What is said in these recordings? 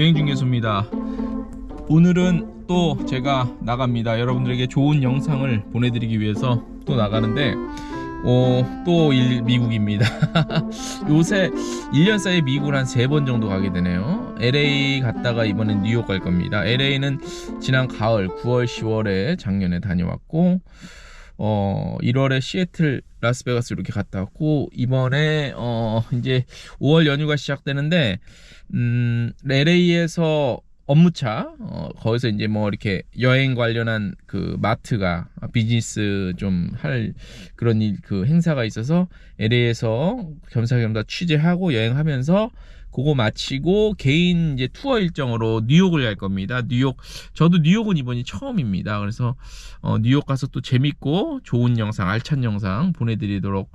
여행 중개소입니다. 오늘은 또 제가 나갑니다. 여러분들에게 좋은 영상을 보내드리기 위해서 또 나가는데 어, 또 일- 미국입니다. 요새 1년 사이에 미국을 한세번 정도 가게 되네요. LA 갔다가 이번엔 뉴욕 갈 겁니다. LA는 지난 가을 9월, 10월에 작년에 다녀왔고 어 1월에 시애틀, 라스베가스 이렇게 갔다 왔고 이번에 어 이제 5월 연휴가 시작되는데 음 LA에서 업무차 어, 거기서 이제 뭐 이렇게 여행 관련한 그 마트가 비즈니스 좀 할 그런 일 그 행사가 있어서 LA에서 겸사겸사 취재하고 여행하면서 그거 마치고 개인 이제 투어 일정으로 뉴욕을 갈 겁니다. 뉴욕 저도 뉴욕은 이번이 처음입니다. 그래서 어, 뉴욕 가서 또 재밌고 좋은 영상, 알찬 영상 보내드리도록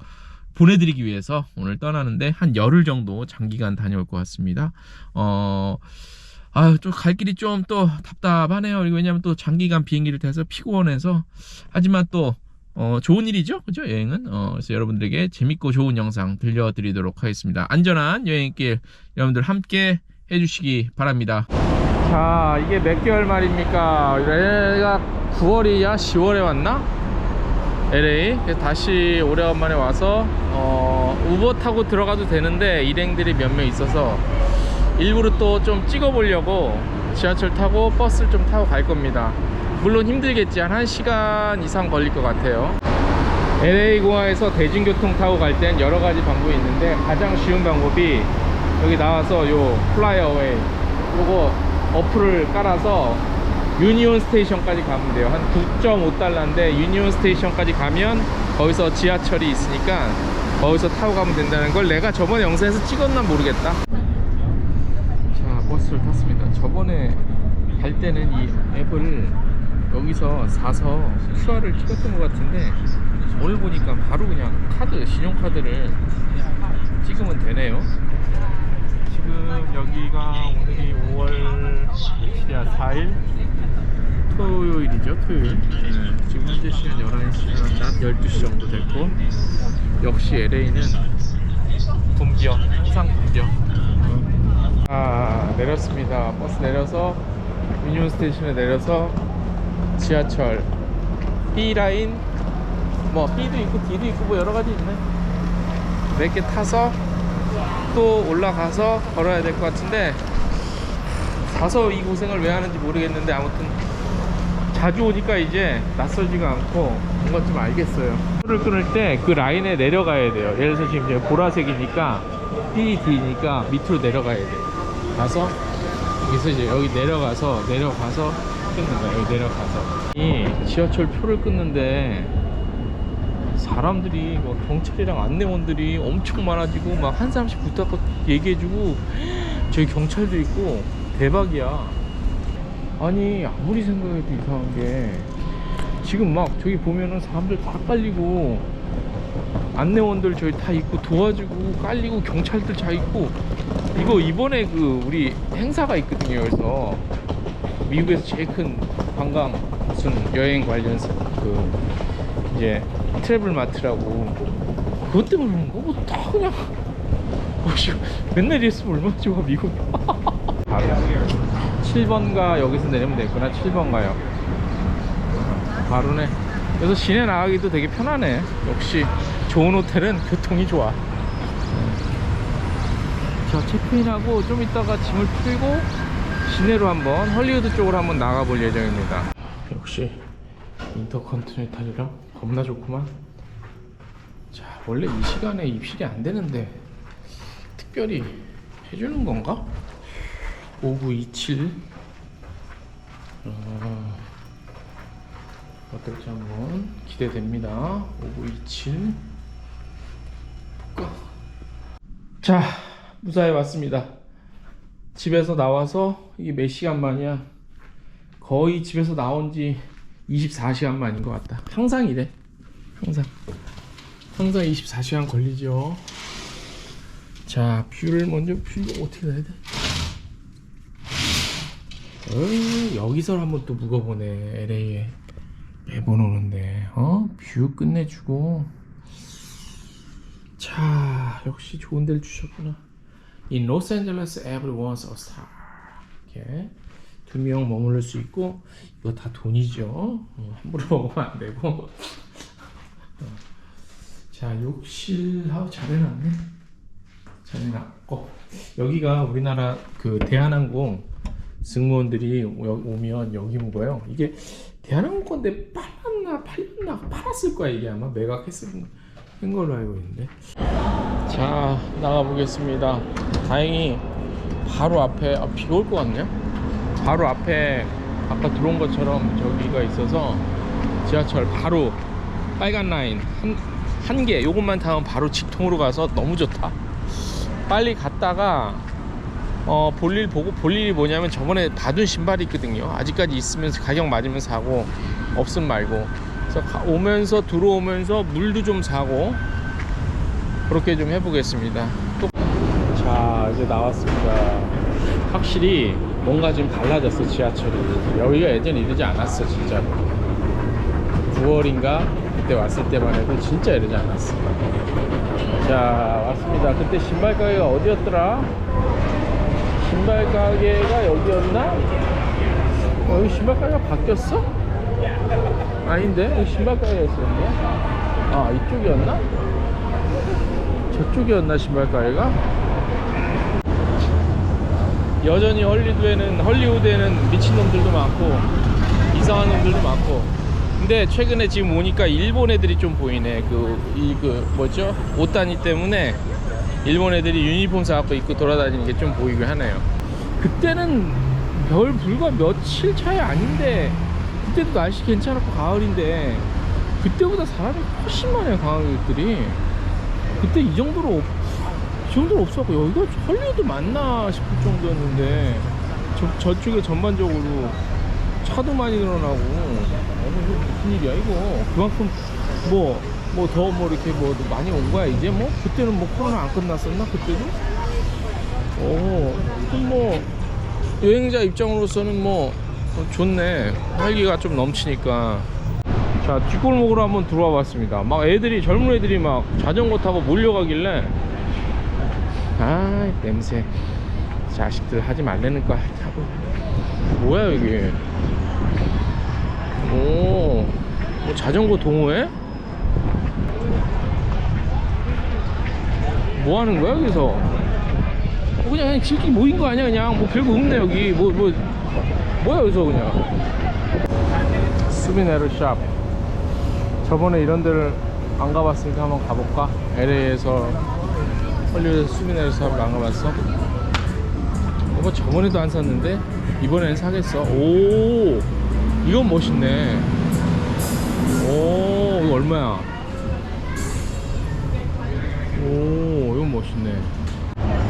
보내드리기 위해서 오늘 떠나는데 한 열흘 정도 장기간 다녀올 것 같습니다. 어, 아유, 좀갈 길이 좀 또 답답하네요. 왜냐면 또 장기간 비행기를 타서 피곤해서 하지만 또 어, 좋은 일이죠. 그죠? 여행은. 어, 그래서 여러분들에게 재밌고 좋은 영상 들려드리도록 하겠습니다. 안전한 여행길 여러분들 함께 해주시기 바랍니다. 자, 이게 몇 개월 말입니까? 내가 9월이야? 10월에 왔나? LA. 다시 오래간만에 와서, 어, 우버 타고 들어가도 되는데, 일행들이 몇 명 있어서, 일부러 또 좀 찍어보려고 지하철 타고 버스를 좀 타고 갈 겁니다. 물론 힘들겠지. 한 1시간 이상 걸릴 것 같아요. LA 공항에서 대중교통 타고 갈 땐 여러 가지 방법이 있는데 가장 쉬운 방법이 여기 나와서 요 플라이어웨이 요거 어플을 깔아서 유니온 스테이션까지 가면 돼요. 한 9.5달러인데 유니온 스테이션까지 가면 거기서 지하철이 있으니까 거기서 타고 가면 된다는 걸 내가 저번에 영상에서 찍었나 모르겠다. 자 버스를 탔습니다. 저번에 갈 때는 이 앱을 여기서 사서 QR을 찍었던 것 같은데 오늘 보니까 바로 그냥 카드 신용카드를 찍으면 되네요. 지금 여기가 오늘이 5월 며칠이야? 4일? 토요일이죠 토요일. 네, 지금 현재 시간 11시 낮 12시 정도 됐고 역시 LA는 붐벼. 항상 붐벼. 아 내렸습니다. 버스 내려서 유니온 스테이션에 내려서 지하철. B라인 뭐 B도 있고 D도 있고 뭐 여러 가지 있네. 몇 개 타서 또 올라가서 걸어야 될 것 같은데 가서 이 고생을 왜 하는지 모르겠는데 아무튼 자주 오니까 이제 낯설지가 않고 뭔가 좀 알겠어요. 표를 끊을 때 그 라인에 내려가야 돼요. 예를 들어서 지금 보라색이니까 B, D니까 밑으로 내려가야 돼 가서 여기서 이제 여기 내려가서 내려가서 끊는 거야 여기 내려가서. 이 지하철 표를 끊는데 사람들이 뭐 경찰이랑 안내원들이 엄청 많아지고 막 한 사람씩 붙잡고 얘기해주고 저기 경찰도 있고 대박이야. 아니 아무리 생각해도 이상한 게 지금 막 저기 보면은 사람들 다 깔리고 안내원들 저기 다 있고 도와주고 깔리고 경찰들 다 있고. 이거 이번에 그 우리 행사가 있거든요 그래서 미국에서 제일 큰 관광 무슨 여행 관련 그 이제 트래블 마트라고 그것 때문에 그런 거? 뭐다 그냥 어씨 맨날 이랬으면 얼마나 좋아 미국 바로 7번가 여기서 내리면 되구나 7번 가요. 바로네. 그래서 시내 나가기도 되게 편하네. 역시 좋은 호텔은 교통이 좋아. 자 체크인하고 좀 이따가 짐을 풀고 시내로 한번 헐리우드 쪽으로 한번 나가볼 예정입니다. 역시 인터컨티넨탈이랑 겁나 좋구만. 자 원래 이 시간에 입실이 안 되는데 특별히 해주는 건가? 5927 어, 어떨지 한번 기대됩니다. 5927 볼까? 자 무사히 왔습니다 집에서 나와서 이게 몇 시간 만이야? 거의 집에서 나온 지 24시간 만인 것 같다. 항상 이래. 항상. 항상 24시간 걸리죠. 자 뷰를 먼저 뷰 어떻게 해야 돼? 어, 여기서 한번 또 묵어보네 LA에. 매번 오는데 어? 뷰 끝내주고. 자 역시 좋은 데를 주셨구나 In Los Angeles everyone's a star 이렇게 두 명 머무를 수 있고 이거 다 돈이죠. 어, 함부로 먹으면 안 되고. 어. 자 욕실 하우 잘해놨네. 잘 해놨고 여기가 우리나라 그 대한항공 승무원들이 오- 오면 여기 묵어요. 이게 대한항공 건데 팔았나 팔렸나 팔았을 거야 이게 아마 매각했을 한 걸로 알고 있는데. 자 나가 보겠습니다. 다행히 바로 앞에 아, 비가 올 것 같네요. 바로 앞에 아까 들어온 것처럼 저기가 있어서 지하철 바로 빨간 라인 한, 한개 요것만 타면 바로 직통으로 가서 너무 좋다. 빨리 갔다가 어, 볼일 보고 볼일이 뭐냐면 저번에 받은 신발이 있거든요. 아직까지 있으면 가격 맞으면 사고 없으면 말고. 가- 오면서 들어오면서 물도 좀 사고 그렇게 좀 해보겠습니다. 또- 자 이제 나왔습니다. 확실히 뭔가 좀 달라졌어 지하철이. 여기가 예전에 이러지 않았어 진짜. 9월인가 그때 왔을 때만 해도 진짜 이러지 않았어. 자 왔습니다. 그때 신발 가게가 어디였더라? 신발 가게가 여기였나? 어, 여기 신발 가게가 바뀌었어? 아닌데? 신발 가게였었는데? 아 이쪽이었나? 저쪽이었나 신발 가게가? 여전히 헐리우드에는 헐리우드에는 미친놈들도 많고 이상한 놈들도 많고 근데 최근에 지금 오니까 일본 애들이 좀 보이네 그 이그 뭐죠 옷단위 때문에 일본 애들이 유니폼 사갖고 입고 돌아다니는 게 좀 보이긴 하네요 그때는 별 불과 며칠 차이 아닌데 그때도 날씨 괜찮았고 가을인데 그때보다 사람이 훨씬 많아요 관광객들이. 그때 이 정도로 없, 이 정도로 없었고 여기가 헐리우드 맞나 싶을 정도였는데 저, 저쪽에 전반적으로 차도 많이 늘어나고 어, 이거 무슨 일이야 이거? 그만큼 뭐 뭐더뭐 이렇게 뭐 많이 온 거야 이제 뭐? 그때는 뭐 코로나 안 끝났었나 그때도? 오 그럼 뭐 여행자 입장으로서는 뭐 어, 좋네. 활기가 좀 넘치니까. 자 뒷골목으로 한번 들어와 봤습니다. 막 애들이 젊은 애들이 막 자전거 타고 몰려가길래 아 냄새. 자식들 하지 말라는 거 하고. 뭐야 여기? 오, 뭐 자전거 동호회? 뭐 하는 거야 여기서? 어, 그냥 그냥 지끼 모인 거 아니야 그냥? 뭐 별거 없네 여기. 뭐뭐 뭐 야 여기서 그냥? 수비네르 샵. 저번에 이런 데를 안 가봤으니까 한번 가볼까? LA에서 헐리우드 수비네르 샵을 안 가봤어? 이거 저번에도 안 샀는데? 이번에는 사겠어? 오! 이건 멋있네. 오 이거 얼마야? 오 이건 멋있네.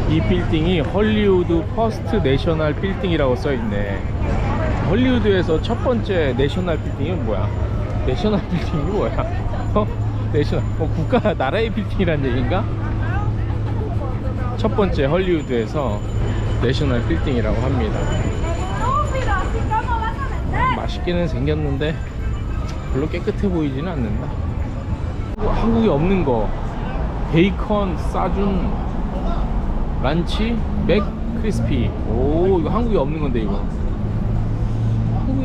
이 빌딩이 헐리우드 퍼스트 내셔널 빌딩이라고 써있네 헐리우드에서 첫 번째 내셔널 빌딩이 뭐야? 내셔널 빌딩이 뭐야? 어? 내셔널 어, 국가 나라의 빌딩이란 얘기인가? 첫 번째 헐리우드에서 내셔널 빌딩이라고 합니다. 맛있기는 생겼는데 별로 깨끗해 보이지는 않는다. 한국에 없는 거 베이컨 싸준 란치 맥 크리스피. 오 이거 한국에 없는 건데 이거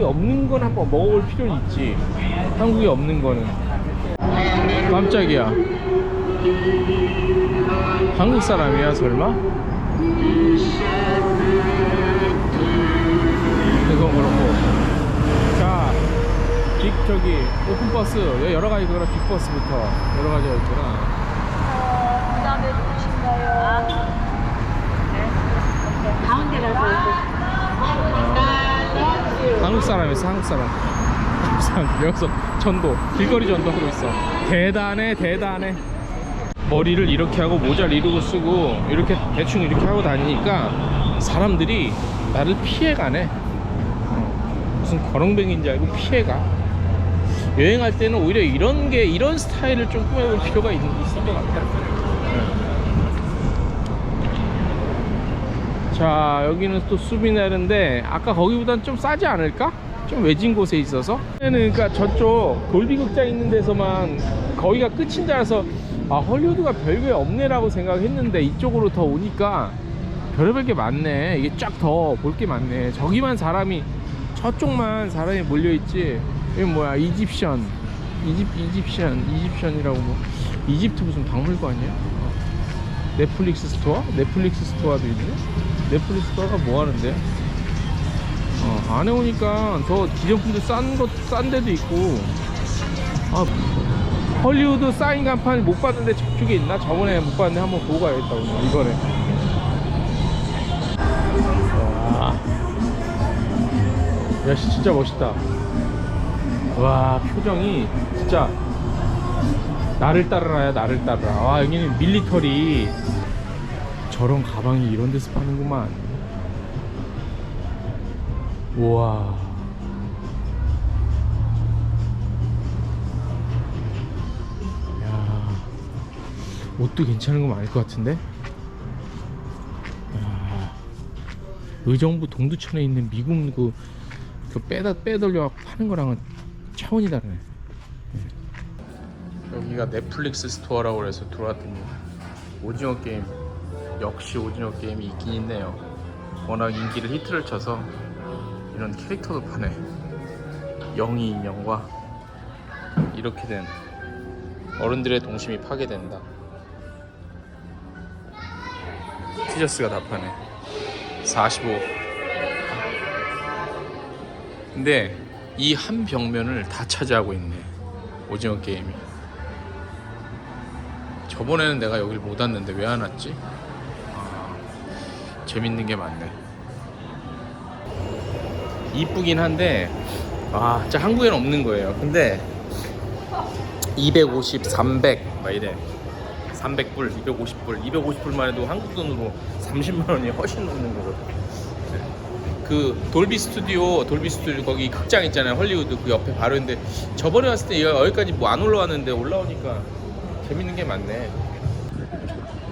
한국에 없는 건 한번 먹어볼 필요는 있지 한국에 없는 거는 깜짝이야 한국 사람이야 설마? 그건 그렇고 자, 빅 저기 오픈 버스 여기 여러 가지 그거랑 빅 버스부터 여러 가지가 있구나. 어, 그다음에 누구신가요? 네. 가운데 가서 한국 사람이었어, 한국 사람. 한국 사람 여기서 전도 길거리 전도 하고 있어. 대단해, 대단해. 머리를 이렇게 하고 모자를 이러고 쓰고 이렇게 대충 이렇게 하고 다니니까 사람들이 나를 피해가네. 어, 무슨 거렁뱅이인 줄 알고 피해가. 여행할 때는 오히려 이런 게 이런 스타일을 좀 꾸며볼 필요가 있, 있을 것 같아. 자 여기는 또 수비네르인데 아까 거기보단 좀 싸지 않을까? 좀 외진 곳에 있어서? 그러니까 저쪽 돌비극장 있는 데서만 거기가 끝인 줄 알아서 아 헐리우드가 별게 없네 라고 생각했는데 이쪽으로 더 오니까 별의별 게 많네. 이게 쫙 더 볼 게 많네. 저기만 사람이 저쪽만 사람이 몰려있지. 이건 뭐야? 이집션. 이집 이집션. 이집션이라고 뭐. 이집트 무슨 박물관이야? 어. 넷플릭스 스토어? 넷플릭스 스토어도 있네 넷플릭스 스토어가 뭐 하는데? 어, 안에 오니까 더 기념품도 싼 것 싼 데도 있고. 아 헐리우드 사인 간판 못 봤는데 저쪽에 있나? 저번에 못 봤는데 한번 보고 가야겠다 오늘. 이번에. 와. 야 씨 진짜 멋있다. 와 표정이 진짜 나를 따르라야 나를 따르라. 와 여기는 밀리터리 저런 가방이 이런 데서 파는구만. 우와. 야 옷도 괜찮은 거 많을 것 같은데? 야, 의정부 동두천에 있는 미국 그, 그 빼다 빼돌려 파는 거랑은 차원이 다르네. 여기가 넷플릭스 스토어라고 해서 들어왔더니 오징어 게임 역시 오징어 게임이 있긴 있네요. 워낙 인기를 히트를 쳐서 이런 캐릭터도 파네 영희 인형과 이렇게 된 어른들의 동심이 파괴된다. 티저스가 다 파네. 45 근데 이 한 벽면을 다 차지하고 있네 오징어 게임이. 저번에는 내가 여길 못 왔는데 왜 안 왔지? 아, 재밌는 게 많네. 이쁘긴 한데 아 진짜 한국에는 없는 거예요. 근데 250, 300 막 이래. 300불, 250불. 250불만 해도 한국 돈으로 30만 원이 훨씬 넘는 거거든 네. 그 돌비 스튜디오 돌비 스튜디오 거기 극장 있잖아요. 헐리우드 그 옆에 바로 있는데 저번에 왔을 때 여기- 여기까지 뭐 안 올라왔는데 올라오니까 재밌는 게 많네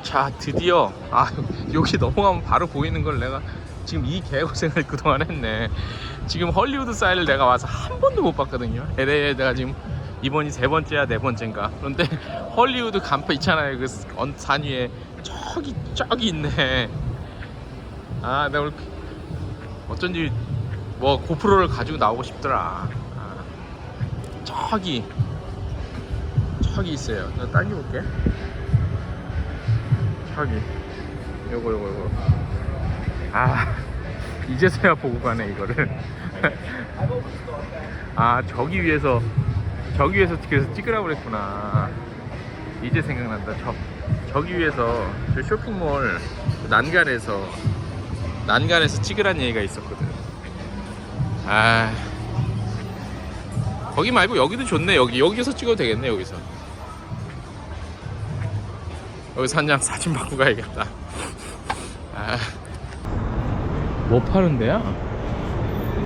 자 드디어. 아 여기 넘어가면 바로 보이는 걸 내가 지금 이 개고생을 그동안 했네. 지금 헐리우드 사이를 내가 와서 한 번도 못 봤거든요. LA에 내가 지금 이번이 세 번째야 네 번째인가. 그런데 헐리우드 간판 있잖아요. 그산 위에 저기 저기 있네. 아 내가 오늘 어쩐지 뭐 고프로를 가지고 나오고 싶더라. 아, 저기 저기 있어요. 나 당겨볼게 저기 요거 요거 요거. 아 이제서야 보고 가네 이거를. 아 저기 위에서 저기 위에서 그래서 찍으라고 그랬구나. 이제 생각난다 저. 저기 위에서 저 쇼핑몰 난간에서 난간에서 찍으란 얘기가 있었거든. 아. 거기 말고 여기도 좋네 여기. 여기서 찍어도 되겠네 여기서 여기서 한장 사진 받고 가야겠다. 아. 뭐 파는 데야?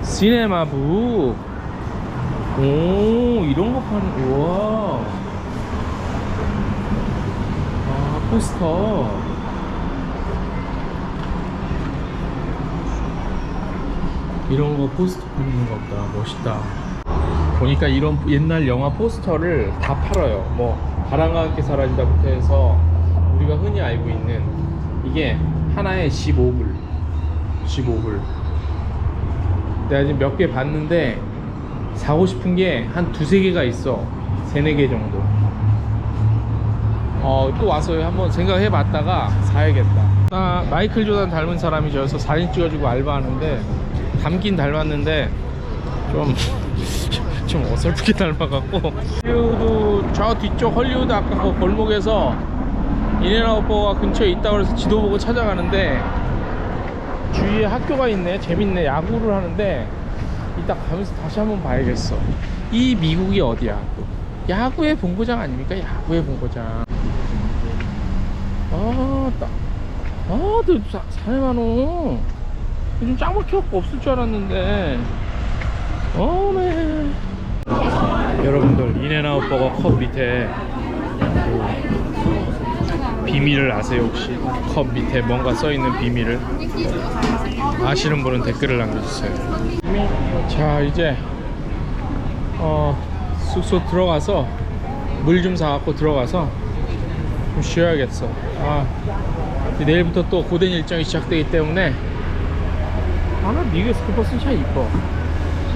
시네마북 오 이런 거 파는 우와. 아 포스터. 이런 거 포스터 파는 거 보다. 멋있다. 보니까 이런 옛날 영화 포스터를 다 팔아요. 뭐 바람과 함께 사라지다부터 해서 우리가 흔히 알고 있는 이게 하나에 15불. 15불. 내가 지금 몇 개 봤는데 사고 싶은 게 한 두세 개가 있어. 세네 개 정도. 어, 또 와서 한번 생각해 봤다가 사야겠다. 나 마이클 조단 닮은 사람이 저여서 사진 찍어주고 알바하는데 닮긴 닮았는데 좀 좀 어설프게 닮아갖고. 헐리우드 저 뒤쪽 헐리우드 아까 그 골목에서 인앤아웃버가 근처에 있다고 해서 지도 보고 찾아가는데 주위에 학교가 있네 재밌네 야구를 하는데 이따 가면서 다시 한번 봐야겠어. 이 미국이 어디야? 또 야구의 본고장 아닙니까? 야구의 본고장. 아따 아너 사내 많어 요즘 짱박혀갖고 없을 줄 알았는데. 어메 여러분들 인앤아웃 버거 컵 밑에 그 비밀을 아세요 혹시? 컵 밑에 뭔가 써있는 비밀을? 아시는 분은 댓글을 남겨주세요. 자 이제 어 숙소 들어가서 물 좀 사갖고 들어가서 좀 쉬어야겠어. 아 내일부터 또 고된 일정이 시작되기 때문에 아나 미국의 스쿠버스는 참 이뻐.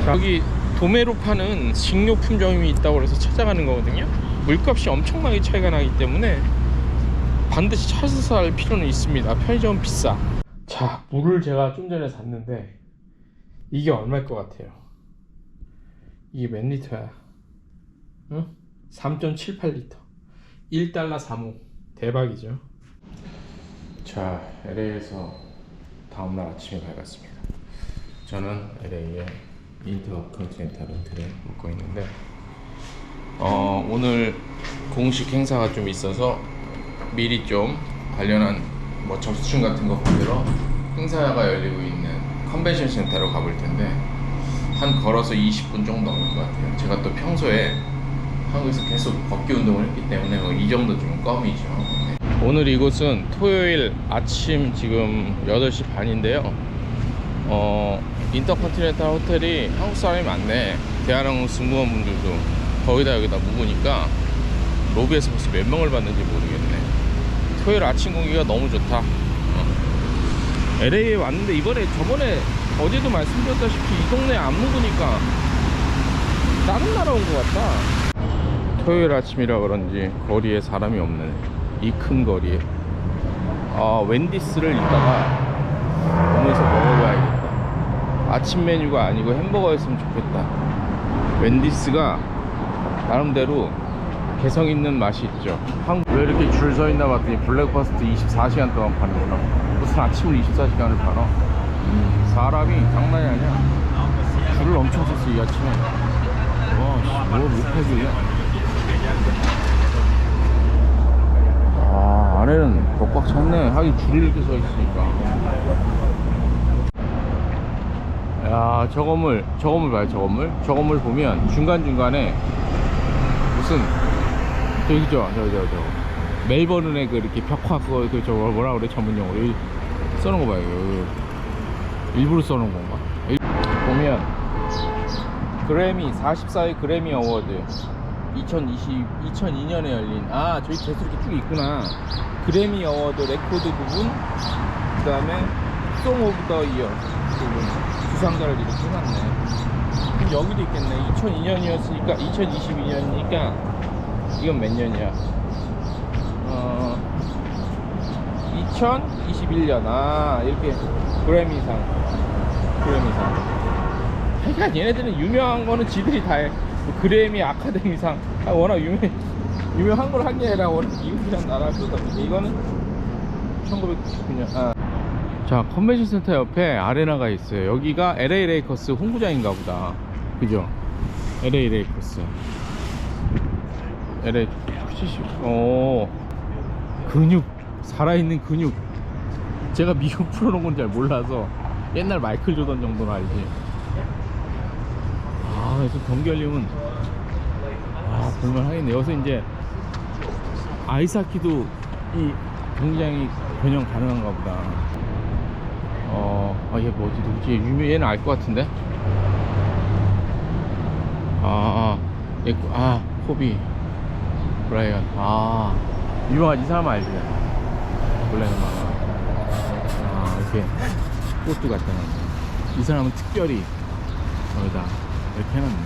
자, 여기 도매로 파는 식료품점이 있다고 해서 찾아가는 거거든요. 물값이 엄청나게 차이가 나기 때문에 반드시 찾아서 할 필요는 있습니다. 편의점은 비싸. 자 물을 제가 좀 전에 샀는데 이게 얼마일 것 같아요? 이게 몇 리터야? 응? 3.78리터. 1달러 3호 대박이죠? 자 LA에서 다음날 아침에 밝았습니다. 저는 LA의 인터컨티넨탈 호텔에 묵고 있는데 어, 오늘 공식 행사가 좀 있어서 미리 좀 관련한 뭐 접수증 같은 거 받으러 행사가 열리고 있는 컨벤션 센터로 가볼 텐데 한 걸어서 20분 정도 넘을 것 같아요. 제가 또 평소에 한국에서 계속 걷기 운동을 했기 때문에 뭐 이 정도쯤은 껌이죠. 네. 오늘 이곳은 토요일 아침 지금 8시 반인데요. 어, 인터컨티넨탈 호텔이 한국 사람이 많네. 대한항공 승무원분들도 거의 다 여기다 묵으니까 로비에서 벌써 몇 명을 봤는지 모르겠네. 토요일 아침 공기가 너무 좋다. 어. LA에 왔는데 이번에 저번에 어제도 말씀드렸다시피 이 동네 안 묵으니까 다른 나라 온 것 같다. 토요일 아침이라 그런지 거리에 사람이 없는 이큰 거리에 아 웬디스를 이따가 오면서 먹어봐야겠다. 아침 메뉴가 아니고 햄버거였으면 좋겠다. 웬디스가 나름대로 개성 있는 맛이 있죠. 한국 왜 이렇게 줄 서 있나 봤더니 블랙퍼스트 24시간 동안 파는구나. 무슨 아침을 24시간을 팔아? 사람이 장난이 아니야. 줄을 엄청 섰어 이 아침에. 와, 씨, 뭐 못하길래? 아, 안에는 더꽉 찼네. 하긴 줄이 이렇게 서 있으니까. 야, 저 건물, 저 건물 봐요, 저 건물. 저 건물 보면 중간중간에 무슨 저기죠? 저저 저. 멜버른의 그 이렇게 벽화 그거 그 저거 뭐라 그래? 전문 용어로 써놓은 거 봐요. 일부러 써놓은 건가? 보면 그래미 44회 그래미 어워드. 2020 2002년에 열린 아 저기 계속 이렇게 쭉 있구나. 그래미 어워드 레코드 부분 그 다음에 송 오브 더 이어 부분. 수상자를 이렇게 해놨네. 그럼 여기도 있겠네. 2002년이었으니까 2022년이니까 이건 몇 년이야? 어, 2021년. 아, 이렇게 그래미상. 그래미상. 그러니까 얘네들은 유명한 거는 지들이 다 해. 뭐 그래미 아카데미상. 아, 워낙 유명, 유명한 걸 한 게 아니라 워낙 미국이란 나라 그러다 이거는 1999년. 아. 자, 컨벤션 센터 옆에 아레나가 있어요. 여기가 LA 레이커스 홍구장인가 보다. 그죠? LA 레이커스. LA 70. 어. 근육 살아있는 근육. 제가 미국 프로농구는 잘 몰라서 옛날 마이클 조던 정도는 알지. 아, 그래서 경기 열리면 아 볼만 하겠네. 여기서 이제 아이스하키도 이 경기장이 변형 가능한가 보다. 어, 아, 얘 뭐지? 누구지? 유명, 얘는 알 것 같은데? 아, 아, 얘, 아, 코비. 브라이언. 아, 유명하지, 이 사람 알지? 원래는 막, 아, 이렇게, 꽃도 갖다 놨네. 이 사람은 특별히, 여기다, 이렇게 해놨네.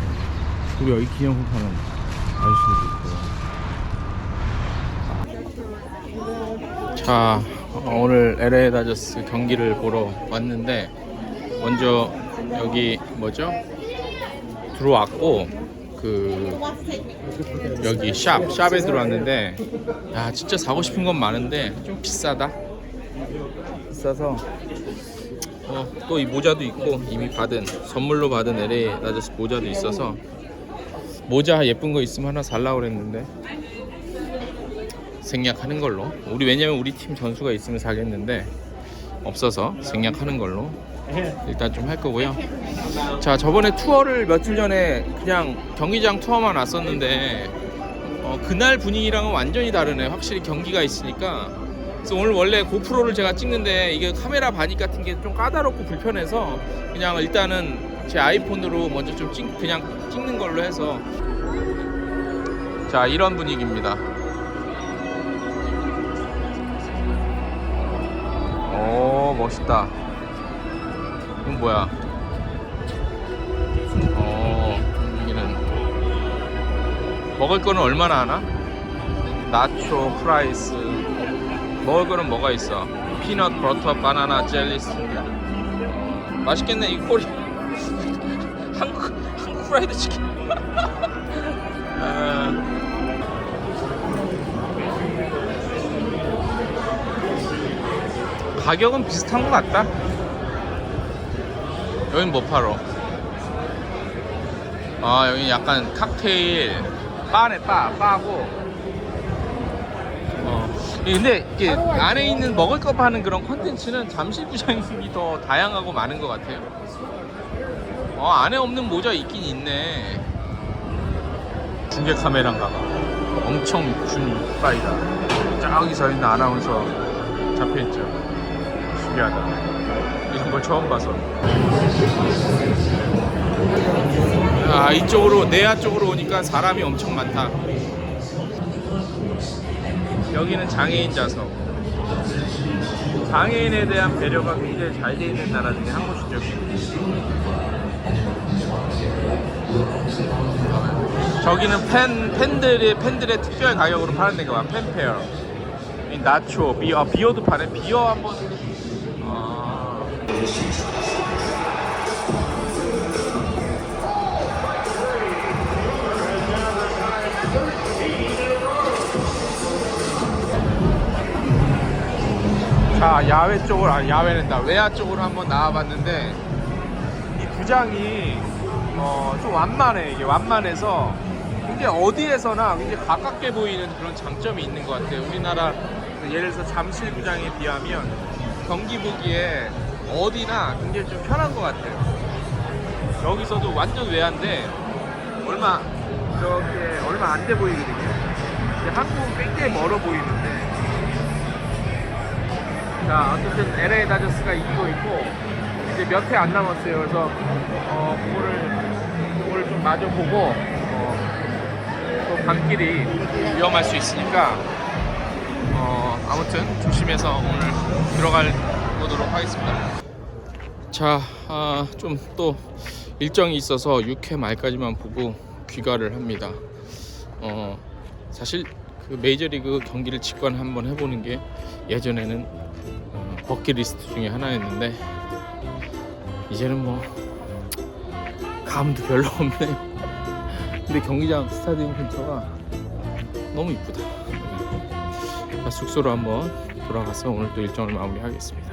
그리고 여기 기념품 파는 아저씨들도 있고. 자, 오늘 LA 다저스 경기를 보러 왔는데, 먼저, 여기, 뭐죠? 들어왔고, 그, 여기 샵, 샵에 들어왔는데 야 진짜 사고 싶은 건 많은데 좀 비싸다. 비싸서 어, 또 이 모자도 있고 이미 받은 선물로 받은 LA 나저스 모자도 있어서 모자 예쁜 거 있으면 하나 살라고 그랬는데 생략하는 걸로. 우리 왜냐면 우리 팀 전수가 있으면 사겠는데 없어서 생략하는 걸로 일단 좀 할 거고요. 자 저번에 투어를 며칠 전에 그냥 경기장 투어만 왔었는데 어, 그날 분위기랑은 완전히 다르네. 확실히 경기가 있으니까. 그래서 오늘 원래 고프로를 제가 찍는데 이게 카메라 바닉 같은 게 좀 까다롭고 불편해서 그냥 일단은 제 아이폰으로 먼저 좀 찍, 그냥 찍는 걸로 해서 자 이런 분위기입니다. 오 멋있다. 이건 뭐야? 어 여기는 먹을 거는 얼마나 하나? 나초, 프라이스. 먹을 거는 뭐가 있어? 피넛, 버터, 바나나, 젤리스. 어, 맛있겠네 이 꼬리. 한국 한국 프라이드 치킨. 아, 가격은 비슷한 것 같다. 여긴 뭐 팔어? 아 여기 약간 칵테일 바네 바 바고. 어 근데 이게 안에 있는 먹을 거 파는 그런 컨텐츠는 잠실 구장이 더 다양하고 많은 것 같아요. 어 안에 없는 모자 있긴 있네. 중계 카메라인가 봐. 엄청 준 빠이다. 저기 서 있는 아나운서 잡혀 있죠. 신기하다. 이런 걸 처음 봐서. 아 이쪽으로 내야 쪽으로 오니까 사람이 엄청 많다. 여기는 장애인 좌석. 장애인에 대한 배려가 굉장히 잘 돼 있는 나라 중에 한 곳이죠. 저기는 팬 팬들의 팬들의 특별 가격으로 파는 데가 봐. 팬페어. 이 나초, 비어, 비어도 파네. 비어 한번. 아. 자 야외 쪽으로 아 야외는다. 외야 쪽으로 한번 나와봤는데 이 구장이 어, 좀 완만해. 이게 완만해서 굉장히 어디에서나 굉장히 가깝게 보이는 그런 장점이 있는 것 같아요. 우리나라 예를 들어서 잠실구장에 비하면 경기 보기에 어디나 굉장히 좀 편한 것 같아요 여기서도 완전 외야인데 얼마 저게 얼마 안 돼 보이거든요 근데 한국은 굉장히 멀어 보이는데 자, 어쨌든 LA 다저스가 이기고 있고 이제 몇 회 안 남았어요. 그래서 어, 그거를 그거를 좀 마저 보고 어, 또 밤길이 위험할 수 있으니까 어, 아무튼 조심해서 오늘 들어갈 보도록 하겠습니다. 자, 아, 좀 또 일정이 있어서 6회 말까지만 보고 귀가를 합니다. 어, 사실 그 메이저리그 경기를 직관 한번 해보는 게 예전에는 어, 버킷리스트 중에 하나였는데 이제는 뭐 감도 별로 없네요. 근데 경기장 스타디움 근처가 너무 이쁘다. 자, 숙소로 한번 돌아가서 오늘 또 일정을 마무리하겠습니다.